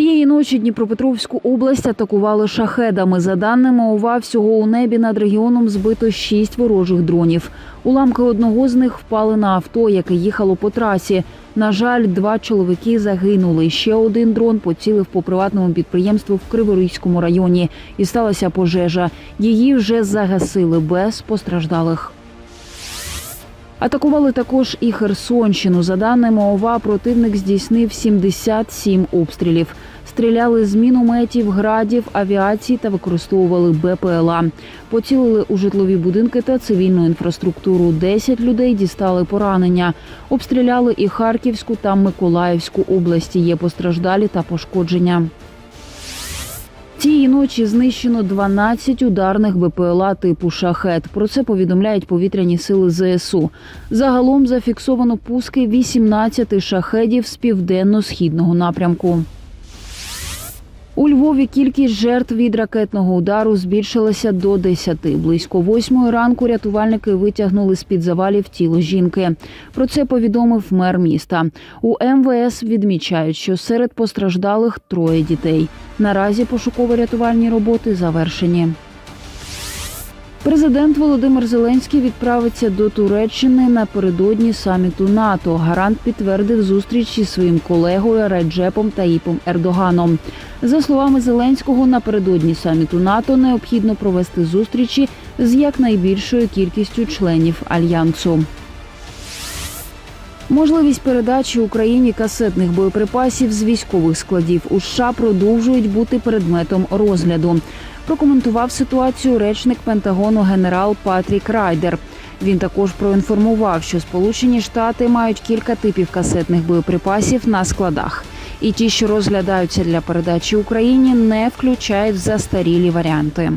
Цієї ночі Дніпропетровську область атакували шахедами. За даними ОВА, всього у небі над регіоном збито шість ворожих дронів. Уламки одного з них впали на авто, яке їхало по трасі. На жаль, два чоловіки загинули. Ще один дрон поцілив по приватному підприємству в Криворізькому районі. І сталася пожежа. Її вже загасили без постраждалих. Атакували також і Херсонщину. За даними ОВА, противник здійснив 77 обстрілів. Стріляли з мінометів, градів, авіації та використовували БПЛА. Поцілили у житлові будинки та цивільну інфраструктуру. 10 людей дістали поранення. Обстріляли і Харківську та Миколаївську області. Є постраждалі та пошкодження. Цієї ночі знищено 12 ударних БПЛА типу шахет. Про це повідомляють повітряні сили ЗСУ. Загалом зафіксовано пуски 18 шахедів з південно-східного напрямку. У Львові кількість жертв від ракетного удару збільшилася до 10. Близько восьмої ранку рятувальники витягнули з під завалів тіло жінки. Про це повідомив мер міста. У МВС відмічають, що серед постраждалих троє дітей. Наразі пошуково-рятувальні роботи завершені. Президент Володимир Зеленський відправиться до Туреччини напередодні саміту НАТО. Гарант підтвердив зустріч із своїм колегою Реджепом Таїпом Ердоганом. За словами Зеленського, напередодні саміту НАТО необхідно провести зустрічі з якнайбільшою кількістю членів альянсу. Можливість передачі Україні касетних боєприпасів з військових складів у США продовжують бути предметом розгляду. Прокоментував ситуацію речник Пентагону генерал Патрік Райдер. Він також проінформував, що Сполучені Штати мають кілька типів касетних боєприпасів на складах, і ті, що розглядаються для передачі Україні, не включають застарілі варіанти.